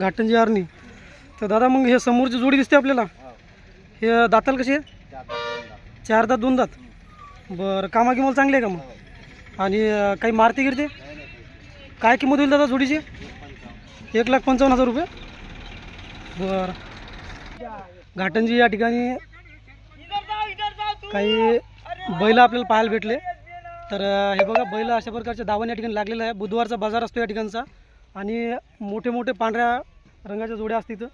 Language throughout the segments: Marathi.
घाटंजी आरणी. तर दादा मग हे समोरची जोडी दिसते आपल्याला. हे दाताल कशी आहे? चार दात दोन दात. बरं कामा किंमत चांगले आहे का मग? आणि काही मारती गिरते? काय किंमत होईल दादा जोडीची? एक लाख पंचावन्न हजार रुपये. बरं. घाटंजी या ठिकाणी काही बैल आपल्याला पाहायला भेटले. तर हे बघा बैल अशा प्रकारच्या दावण या ठिकाणी लागलेला आहे. बुधवारचा बाजार असतो या ठिकाणचा. आणि मोठे मोठे पांढऱ्या रंगाच्या जोड्या असतात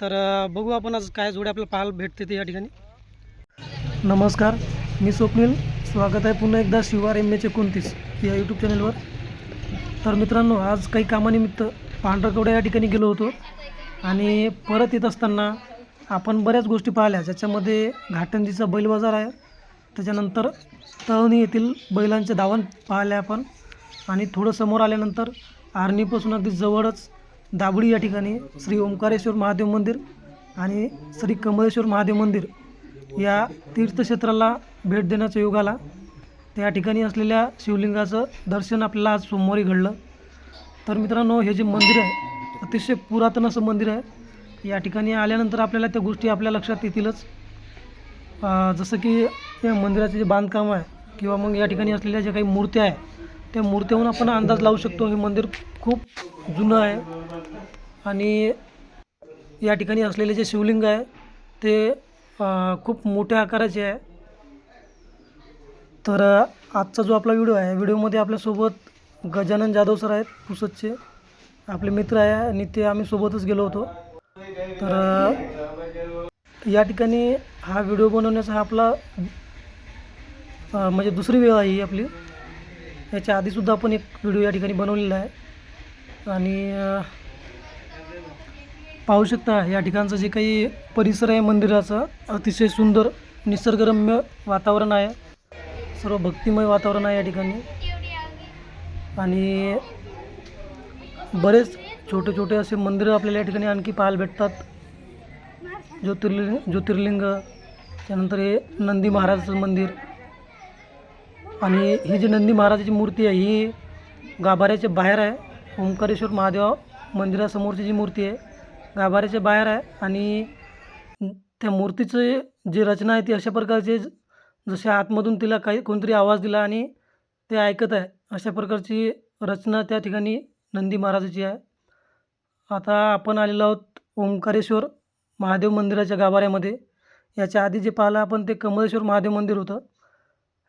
तर बघू आपण आज काय जोड्या आपल्याला पाहायला भेटते ते या ठिकाणी. नमस्कार मी स्वप्नील. स्वागत आहे पुन्हा एकदा शिवार एम एच एकोणतीस या यूट्यूब चॅनलवर तर मित्रांनो आज काही कामानिमित्त पांढरकवड्या या ठिकाणी गेलो होतो. आणि परत येत असताना आपण बऱ्याच गोष्टी पाहिल्या ज्याच्यामध्ये घाटंजीचा बैल बाजार आहे. त्याच्यानंतर तळणी येथील बैलांचे दावण पाहिले आपण. आणि थोडं समोर आल्यानंतर आर्णीपासून अगदी जवळच दाबळी या ठिकाणी श्री ओंकारेश्वर महादेव मंदिर आणि श्री कमलेश्वर महादेव मंदिर या तीर्थक्षेत्राला भेट देण्याचा योग आला त्या ठिकाणी असलेल्या शिवलिंगाचं दर्शन आपल्याला आज सोमवारी घडलं. तर मित्रांनो हे जे मंदिर आहे अतिशय पुरातन असं मंदिर आहे. या ठिकाणी आल्यानंतर आपल्याला त्या गोष्टी आपल्या लक्षात येतीलच. जसं की या मंदिराचे जे बांधकाम आहे किंवा मग या ठिकाणी असलेल्या ज्या काही मूर्त्या आहे त्या मूर्त्याहून आपण अंदाज लावू शकतो हे मंदिर खूप जुनं आहे. आणि या ठिकाणी असलेले जे शिवलिंग आहे ते खूप मोठ्या आकाराचे आहे. तर आजचा जो आपला व्हिडिओ आहे व्हिडिओमध्ये आपल्यासोबत गजानन जाधव सर आहेत पुसदचे. आपले मित्र आहे आणि ते आम्ही सोबतच गेलो होतो. तर या ठिकाणी हा व्हिडिओ बनवण्याचा हा आपला म्हणजे दुसरी वेळ आहे ही आपली. याच्या आधीसुद्धा आपण एक व्हिडिओ या ठिकाणी बनवलेला आहे. आणि पाहू शकता या ठिकाणचं जे काही परिसर आहे मंदिराचा अतिशय सुंदर निसर्गरम्य वातावरण आहे. सर्व भक्तिमय वातावरण आहे या ठिकाणी. आणि बरेच छोटे छोटे असे मंदिरं आपल्याला या ठिकाणी आणखी पाहायला भेटतात. ज्योतिर्लिंग ज्योतिर्लिंग त्यानंतर हे नंदी महाराजाचं मंदिर. आणि ही जी नंदी महाराजाची मूर्ती आहे ही गाभाऱ्याच्या बाहेर आहे. ओंकारेश्वर महादेव मंदिरासमोरची जी मूर्ती आहे गाभाऱ्याच्या बाहेर आहे आणि त्या मूर्तीचं जी रचना आहे ती अशा प्रकारची आहे, जसे आतमधून तिला काही कोणतरी आवाज दिला आणि ते ऐकत आहे अशा प्रकारची रचना त्या ठिकाणी नंदी महाराजाची आहे. आता आपण आलेलो आहोत ओंकारेश्वर महादेव मंदिराच्या गाभाऱ्यामध्ये. याच्या आधी जे पाहिलं आपण ते कमलेश्वर महादेव मंदिर होतं.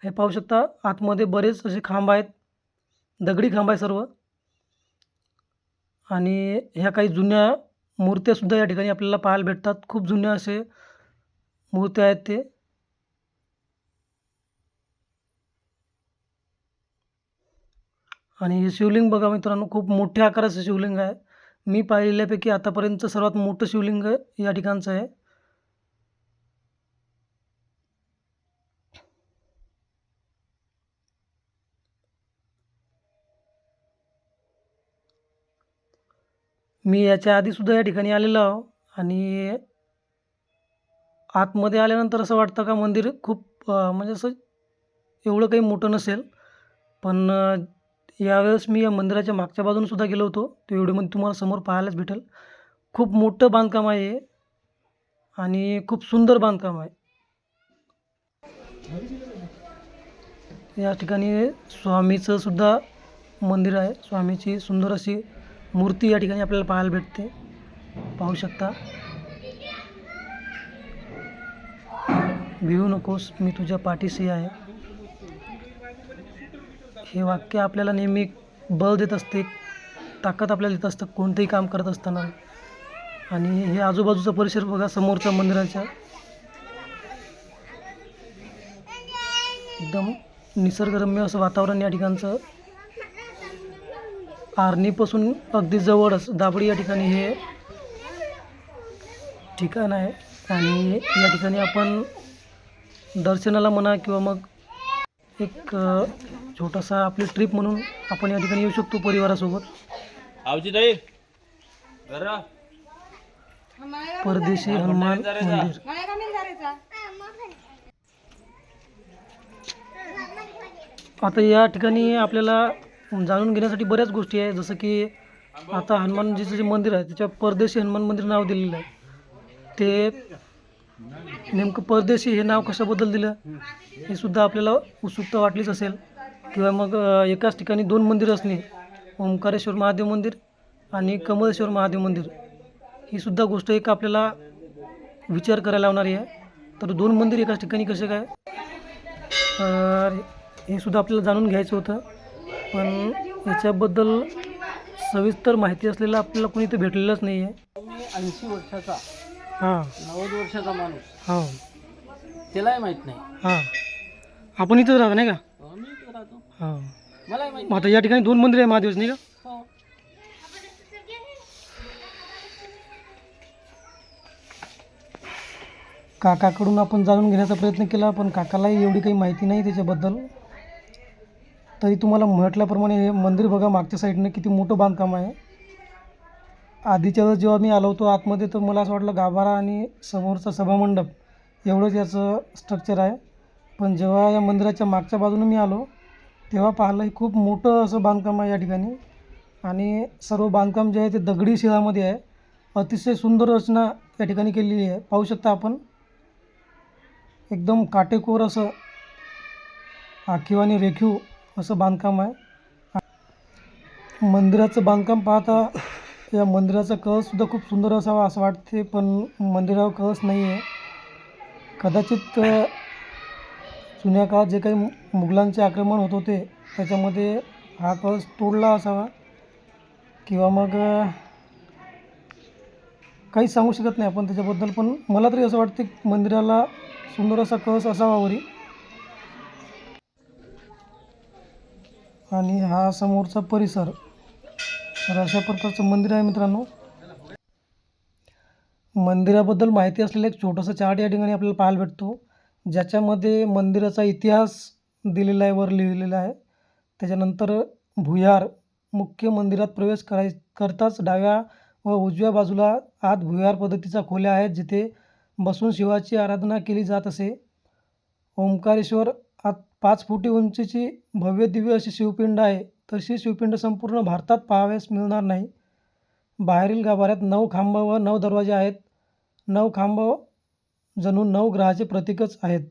हे पाहू शकता आतमध्ये बरेच असे खांब आहेत दगडी खांब आहे सर्व. आणि ह्या काही जुन्या मूर्त्यासुद्धा या ठिकाणी आपल्याला पाहायला भेटतात. खूप जुन्या असे मूर्त्या आहेत ते. आणि हे शिवलिंग बघा मित्रांनो खूप मोठ्या आकाराचं शिवलिंग आहे. मी पाहिलेल्यापैकी आतापर्यंतचं सर्वात मोठं शिवलिंग या ठिकाणचं आहे. मी याच्या आधीसुद्धा या ठिकाणी आलेलो आहो. आणि आतमध्ये आल्यानंतर असं वाटतं का मंदिर खूप म्हणजे असं एवढं काही मोठं नसेल. पण यावेळेस मी या मंदिराच्या मागच्या बाजूनसुद्धा गेलो होतो. तो एवढीमध्ये तुम्हाला समोर पाहायलाच भेटेल. खूप मोठं बांधकाम आहे हे. आणि खूप सुंदर बांधकाम आहे. या ठिकाणी स्वामीचं सुद्धा मंदिर आहे. स्वामीची सुंदर अशी मूर्ती या ठिकाणी आपल्याला पाहायला भेटते. पाहू शकता. भिवू नकोस मी तुझ्या पाठीशी आहे. हे वाक्य आपल्याला नेहमी बळ देत असते ताकद आपल्याला देत असतं कोणतंही काम करत असताना. आणि हे आजूबाजूचा परिसर बघा समोरच्या मंदिराच्या. एकदम निसर्गरम्य असं वातावरण या ठिकाणचं. आर्णीपासून अगदी जवळच दाबडी या ठिकाणी हे ठिकाण आहे. आणि या ठिकाणी आपण दर्शनाला म्हणा किंवा मग एक छोटासा आपली ट्रिप म्हणून आपण या ठिकाणी येऊ शकतो परिवारासोबत. परदेशी हनुमान मंदिर. आता या ठिकाणी आपल्याला जाणून घेण्यासाठी बऱ्याच गोष्टी आहे. जसं की आता हनुमानजीचं जे मंदिर आहे त्याच्या परदेशी हनुमान मंदिर नाव दिलेलं आहे. ते नेमकं परदेशी हे नाव कशाबद्दल दिलं? हे सुद्धा आपल्याला उत्सुकता वाटलीच असेल. किंवा मग एकाच ठिकाणी दोन मंदिरं असणे ओंकारेश्वर महादेव मंदिर आणि कमलेश्वर महादेव मंदिर ही सुद्धा गोष्ट एक आपल्याला विचार करायला लावणारी आहे. तर दोन मंदिर एकाच ठिकाणी कसे काय? हे सुद्धा आपल्याला जाणून घ्यायचं होतं. पण याच्याबद्दल सविस्तर माहिती असलेलं आपल्याला कोणी इथे भेटलेलंच नाही आहे ऐंशी वर्षाचा हां. नव्वद वर्षाचा माणूस. हो. त्यालाही माहीत नाही. हां. आपण इथंच राहतो नाही का? अहो, मी इथे राहतो. हां. मलाही माहीत मग आता या ठिकाणी दोन मंदिर आहे महादेवच नाही का? हो. काकाकडून आपण जाणून घेण्याचा प्रयत्न केला पण काकालाही एवढी काही माहिती नाही त्याच्याबद्दल. तरी तुम्हाला म्हटल्याप्रमाणे हे मंदिर बघा मागच्या साईडनं किती मोठं बांधकाम आहे. आधीच्या वेळेस जेव्हा मी आलो होतो आतमध्ये तर मला असं वाटलं गाभारा आणि समोरचा सभामंडप एवढंच याचं स्ट्रक्चर आहे. पण जेव्हा या मंदिराच्या मागच्या बाजूने मी आलो तेव्हा पाहिलं हे खूप मोठं असं बांधकाम आहे या ठिकाणी. आणि सर्व बांधकाम जे आहे ते दगडी शिळामध्ये आहे. अतिशय सुंदर रचना या ठिकाणी केलेली आहे. पाहू शकता आपण. एकदम काटेकोर असं आखीव आणि रेखीव असं बांधकाम आहे. मंदिराचं बांधकाम पाहता या मंदिराचा कळससुद्धा खूप सुंदर असावा असं वाटते पण मंदिरावर कळस नाही आहे कदाचित जुन्या काळात जे काही मुघलांचे आक्रमण होत होते त्याच्यामध्ये हा कळस तोडला असावा. किंवा मग काही सांगू शकत नाही आपण त्याच्याबद्दल पण मला तरी असं वाटते मंदिराला सुंदर असा कळस असावा वरी. आणि हा समोरचा परिसर. तर अशा प्रकारचं मंदिर आहे मित्रांनो. मंदिराबद्दल माहिती असलेलं एक छोटासा चार्ट या ठिकाणी आपल्याला पाहायला भेटतो. ज्याच्यामध्ये मंदिराचा इतिहास दिलेला आहे वर लिहिलेला आहे. त्याच्यानंतर भुयार मुख्य मंदिरात प्रवेश कराय करताच डाव्या व उजव्या बाजूला आत भुयार पद्धतीच्या खोल्या आहेत जिथे बसून शिवाची आराधना केली जात असे. ओंकारेश्वर पाच फुटी उंचीची भव्य दिव्य अशी शिवपिंड आहे. तशी शिवपिंड संपूर्ण भारतात पाहावयास मिळणार नाही. बाहेरील गाभाऱ्यात नऊ खांब व नऊ दरवाजे आहेत. नऊ खांब जणू नऊ ग्रहाचे प्रतीकच आहेत.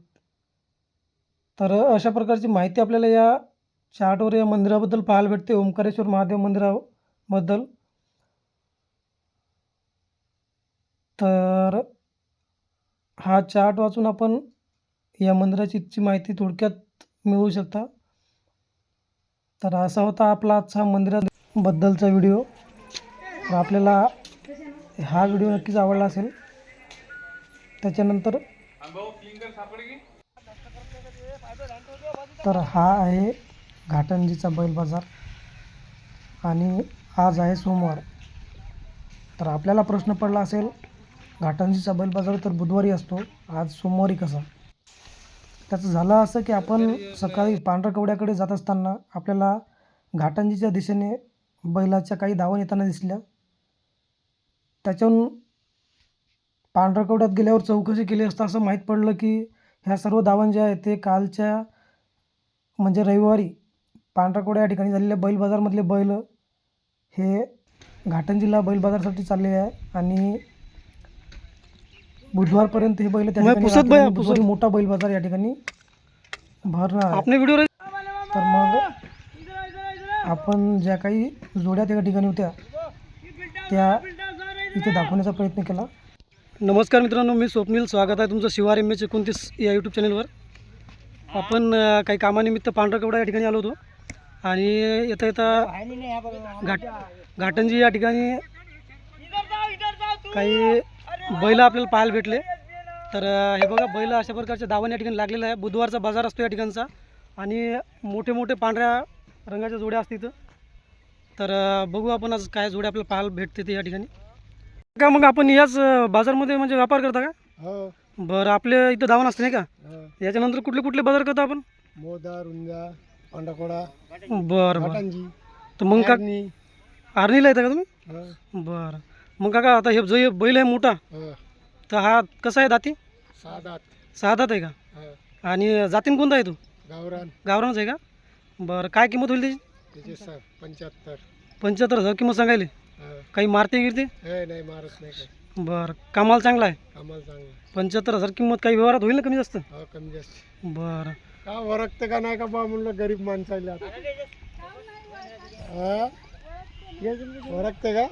तर अशा प्रकारची माहिती आपल्याला या चार्टवर या मंदिराबद्दल पाहायला भेटते. ओंकारेश्वर महादेव मंदिराबद्दल. तर हा चार्ट वाचून आपण या मंदिराची ची माहिती थोडक्यात मिळवू शकता. तर असा होता आपला आजचा मंदिराबद्दलचा व्हिडिओ. तर आपल्याला हा व्हिडिओ नक्कीच आवडला असेल. त्याच्यानंतर तर हा आहे घाटंजीचा बैल बाजार. आणि आज आहे सोमवार. तर आपल्याला प्रश्न पडला असेल घाटंजीचा बैल बाजार तर बुधवारी असतो. आज सोमवारी कसा? त्याचं झालं असं की आपण सकाळी पांढऱ्या कवड्याकडे जात असताना आपल्याला घाटंजीच्या दिशेने बैलाच्या काही धावून येताना दिसल्या. त्याच्याहून पांढऱ्या कवड्यात गेल्यावर चौकशी केली असता असं माहीत पडलं की ह्या सर्व धावण जे आहे ते कालच्या म्हणजे रविवारी पांढरकोड्या या ठिकाणी झालेल्या बैल बाजारमधले बैल हे घाटंजीला बैल बाजारसाठी चाललेले आहे आणि बुधवारपर्यंत हे बैल त्या मैं ठिकाणी पुसत राहतील. मोठा बैल बाजार या ठिकाणी भरणार आहे. आपने व्हिडिओ तर मग आपण ज्या काही जोड्या त्या ठिकाणी होत्या त्या इथे दाखवण्याचा प्रयत्न केला. नमस्कार मित्रांनो मी स्वप्नील. स्वागत आहे तुमचं शिवार एम एच एकोणतीस या यूट्यूब चॅनलवर आपण अ, काही कामानिमित्त पांढरकवडा या ठिकाणी आलो होतो. आणि येता येता घाट घाटंजी या ठिकाणी काही बैल आपल्याला पाहायला भेटले. तर हे बघा बैल अशा प्रकारचे दावण या ठिकाणी लागलेलं आहे बुधवारचा बाजार असतो या ठिकाणचा. आणि मोठे मोठे पांढऱ्या रंगाच्या जोड्या असतात इथं. तर बघू आपण आज काय जोड्या आपल्याला पाहायला भेटते ते या ठिकाणी. का मग आपण याच बाजारमध्ये म्हणजे व्यापार करता का? हो. बरं आपल्या इथं दावण असते नाही का? हो. याच्यानंतर कुठले कुठले बाजार करतो आपण? मोदा रुंजा पांडाकोडा बरं बरं. तर मग का आर्नी, आर्नीला येता का तुम्ही? हो, बरं. मग काका आता हे जो हे बैल आहे मोठा. तर हा कसा आहे दाती? सहा दात सहा दात आहे का. आणि जातीन कोणता आहे तो? गावरान. गावरानच आहे का? बरं काय किंमत होईल त्याची? पंच्याहत्तर. पंच्याहत्तर हजार किंमत सांगायले. काही मारते गिरते? हे नाही मारत नाही बरं कामाला चांगला आहे. कामाला चांगलं पंच्याहत्तर हजार किंमत काही व्यवहारात होईल ना कमी जास्त? हा कमी जास्त. बरं. का वरकतं का नाही का बा म्हणलं गरीब माणसाला आता. वरकतं का?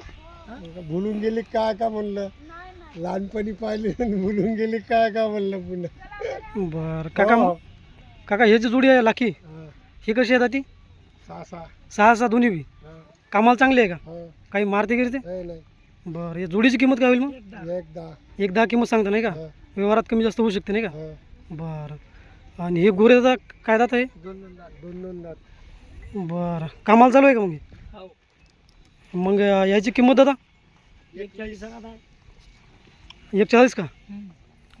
भुलून गेली काय का? म्हणलं लहानपणी पाहिले आणि भुलून गेली काय का? म्हणलं पुन्हा. बरं काका हो. काका हे जे जोडी आहे लाखी. हा. ही कशी आहे ती सहा सहा सहा सहा दोन्ही बी. हा. कामाला चांगली आहे का? हा. काही मारते गिरते? नाही नाही. बरं या जोडीची किंमत काय होईल मग? एक दहा. एक दहा. किंमत सांगता नाही का? हा. व्यवहारात कमी जास्त होऊ शकते नाही का? हा. बरं. आणि हे गोरे दादा काय दात आहे? दोन दोन दात दोन दोन दात बरं. कामाला चालू आहे का मग हे? मग अं, याची किंमत दादा? एक चाळीस सांगा आता. एक चाळीस का.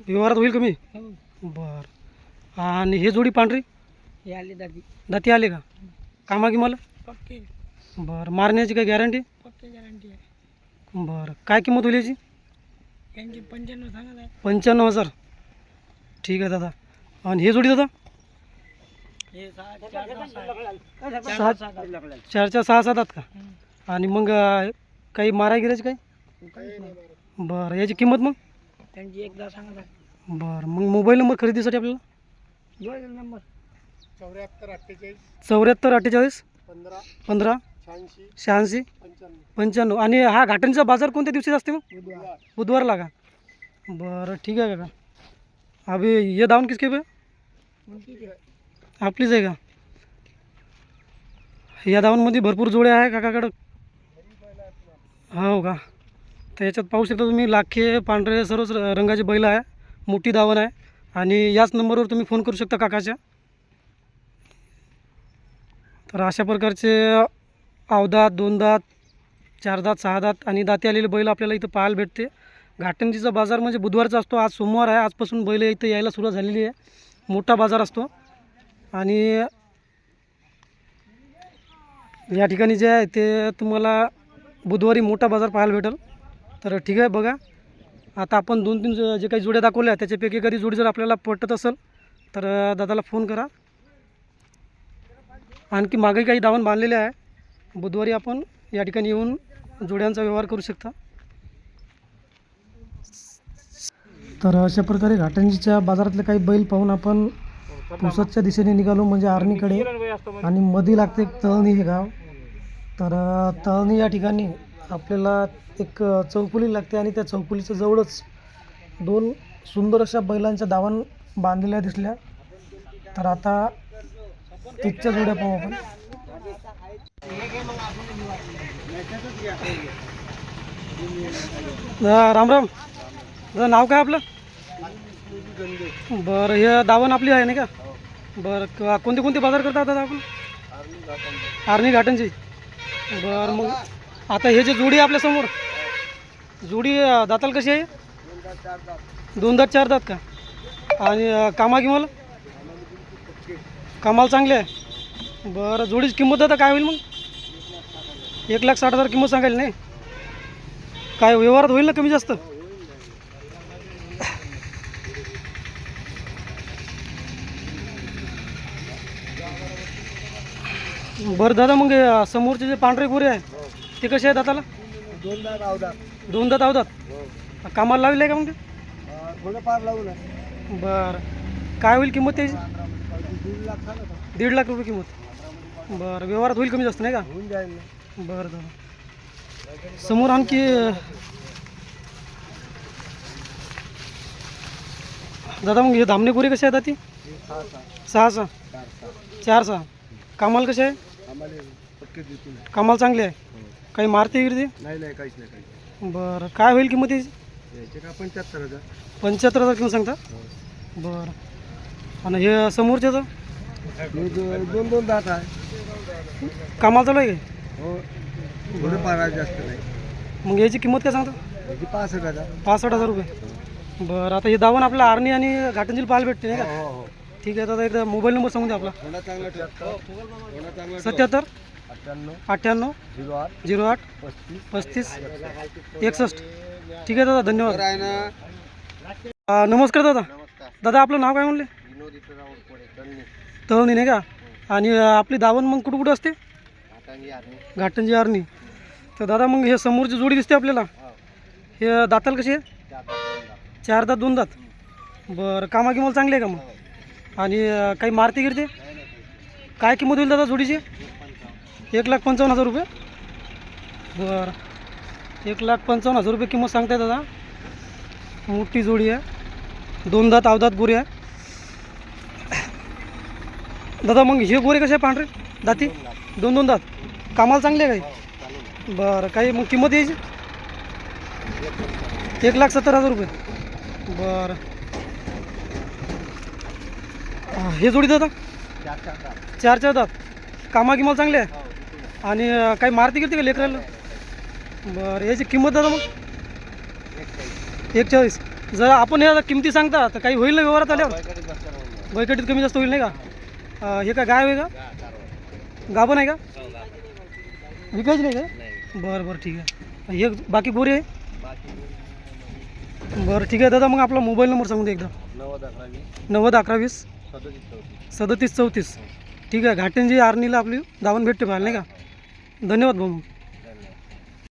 व्यवहारात होईल कमी हो. बरं. आणि हे जोडी पांढरी? हे आली दादी. दाती आले का? कामा की मला पक्के. बरं. मारण्याची काय गॅरंटी? पक्के गॅरंटी आहे. बरं. काय किंमत होईल याची? यांची पंच्याण्णव सांगा आहे. पंच्याण्णव हजार. ठीक आहे दादा. आणि हे जोडी दादा? हे सहा चार सहा सहा चार सहा चार चार सहा सात आहात का? आणि मग अं, काही मारा गिरायची काय बरं याची किंमत मग? त्यांची एकदा सांगा. बरं मग मोबाईल नंबर खरेदीसाठी आपल्याला? नंबर. चौऱ्याहत्तर अठ्ठेचाळीस चौऱ्याहत्तर अठ्ठेचाळीस पंधरा पंधरा शहाऐंशी शहाऐंशी पंच्याण्णव. पंच्याण्णव. आणि हा घाटांचा बाजार कोणत्या दिवशी असते मग? बुधवार. बुधवारला का? बरं ठीक आहे काका. अभि ये दावण किसके पे. आपलीच आहे का? या दावणमध्ये भरपूर जोड्या आहे काकाकडं. हो का? तर याच्यात पाहू शकता तुम्ही लाखे पांढरे सर्वच र- रंगाचे बैल आहे मोठी दावण आहे. आणि याच नंबरवर तुम्ही फोन करू शकता काकाच्या. तर अशा प्रकारचे अवदात दोन दात चार दात सहा दात आणि दाती आलेले बैल आपल्याला इथं पाहायला भेटते. घाटंजीचा बाजार म्हणजे बुधवारचा असतो. आज सोमवार आहे. आजपासून बैल इथं यायला सुरुवात झालेली आहे. मोठा बाजार असतो. आणि या ठिकाणी जे आहे ते तुम्हाला बुधवारी मोठा बाजार पाहायला भेटेल. तर ठीक आहे बघा. आता आपण दोन तीन जे काही जोड्या दाखवल्या त्याच्यापैकी एखादी जोडी जर आपल्याला पटत असेल तर दादाला फोन करा. आणखी मागे काही दावण बांधलेले आहे. बुधवारी आपण या ठिकाणी येऊन जोड्यांचा व्यवहार करू शकता. तर अशा प्रकारे घाटंजीच्या बाजारातले काही बैल पाहून आपण पुसदच्या दिशेने निघालो म्हणजे आर्णीकडे आणि मध्ये लागते तळणी हे गाव. तर अ, तळणी या ठिकाणी आपल्याला एक चौफुली लागते आणि त्या चौफुलीच्या जवळच दोन सुंदर अशा बैलांच्या दावण बांधलेल्या दिसल्या. तर आता तिथच्या जोड्या पाहू आपण. राम राम. नाव काय आपलं? बरं हे दावण आपली आहे नाही का? बरं कोणते कोणते बाजार करता आता आपण? आर्नी घाटनची बरं मग आता हे जे जोडी आहे आपल्यासमोर जोडी दाताल कशी आहे? दोन दात चार दात का? आणि कामा कामा मला? कामाला चांगले आहे? बरं जोडीची किंमत आता काय होईल मग? एक लाख साठ हजार किंमत सांगायला नाही? काय व्यवहारात होईल ना कमी जास्त? बरं दादा मग हे समोरचे जे पांढरे गोरे आहे ते कसे आहेत दाताला दोन दात अवदात दोन दात अवदात कामाला लावले का मग ते? थोडंफार लावून बरं. काय होईल किंमत त्याची? दीड लाख झालं का दीड लाख रुपये किंमत. बरं व्यवहारात होईल कमी जास्त नाही का? होऊन जाईल ना. बरं दादा. समोर आणखी दादा मग हे धामणे गोरे कसे आहेत ती सहा सहा. सहा सहा. चार सहा. कामाला कसे आहे? आम्हाला देतील कामाला चांगले आहे. काही मारते गिरते? नाही नाही काहीच नाही बरं. काय होईल किंमत याची? नाही याचे का पंच्याहत्तर हजार. पंच्याहत्तर हजार किंमत सांगता? बरं. आणि हे समोरच्याचं? हे दो- दोन दोन दात आहे. कामाला चालू आहे काय हो. थोडेफार आहे जास्त नाही. मग याची किंमत काय सांगता? याची पासष्ट हजार. पासष्ट हजार रुपये. बरं. आता हे दावण आपल्या आर्नी आणि घाटंजीला पाहायला भेटते नाही का? हो हो. ठीक आहे दादा एकदा मोबाईल नंबर सांगून द्या आपला. सत्याहत्तर? अठ्ठ्याण्णव. झिरो आठ. झिरो आठ? पस्तीस. एकसष्ट. ठीक आहे दादा धन्यवाद. नमस्कार दादा. दादा आपलं नाव काय म्हणले? तळणी नाही का? आणि आपली दावण मग कुठं कुठं असते? घाटंजी आर्नी तर दादा मग हे समोरची जोडी दिसते आपल्याला. हे. दाताल कशी आहे? चार दात दोन दात. बरं कामा किंमत चांगली आहे का मग? आणि काही मारती गिरते? काय किंमत होईल दादा जोडीची? एक लाख पंचावन्न हजार रुपये? बरं. एक लाख पंचावन्न हजार रुपये किंमत सांगताय दादा. मोठी जोडी आहे. दोन दात अवदात गोरे आहे. दादा मग हे गोरे कसे आहे पांढरे? दाती? दोन दोन दात. कामाला चांगले आहे काही? बरं काही मग किंमत यायची? एक लाख सत्तर हजार रुपये. बरं. हा, जोडी दादा? चार चार दात. कामा किंमत चांगले आहे? आणि काही मारती गिरते का लेकराला? बरं याची किंमत दादा मग? एक चाळीस जर आपण हे किमती सांगता तर काही होईल ना व्यवहारात आल्यावर? बैकटीत कमी जास्त होईल नाही का? हे काय गाय आहे का? गाभण आहे का? विकायची नाही का बरं बरं ठीक आहे. हे बाकी गोरे आहे? बरं ठीक आहे. दादा मग आपला मोबाईल नंबर सांगून दे एकदा. नव्वद अकरा वीस. सदतीस चौतीस. ठीक आहे घाटेंजी आर्नीला आपली जाऊन भेटते मला नाही का? धन्यवाद भाऊ.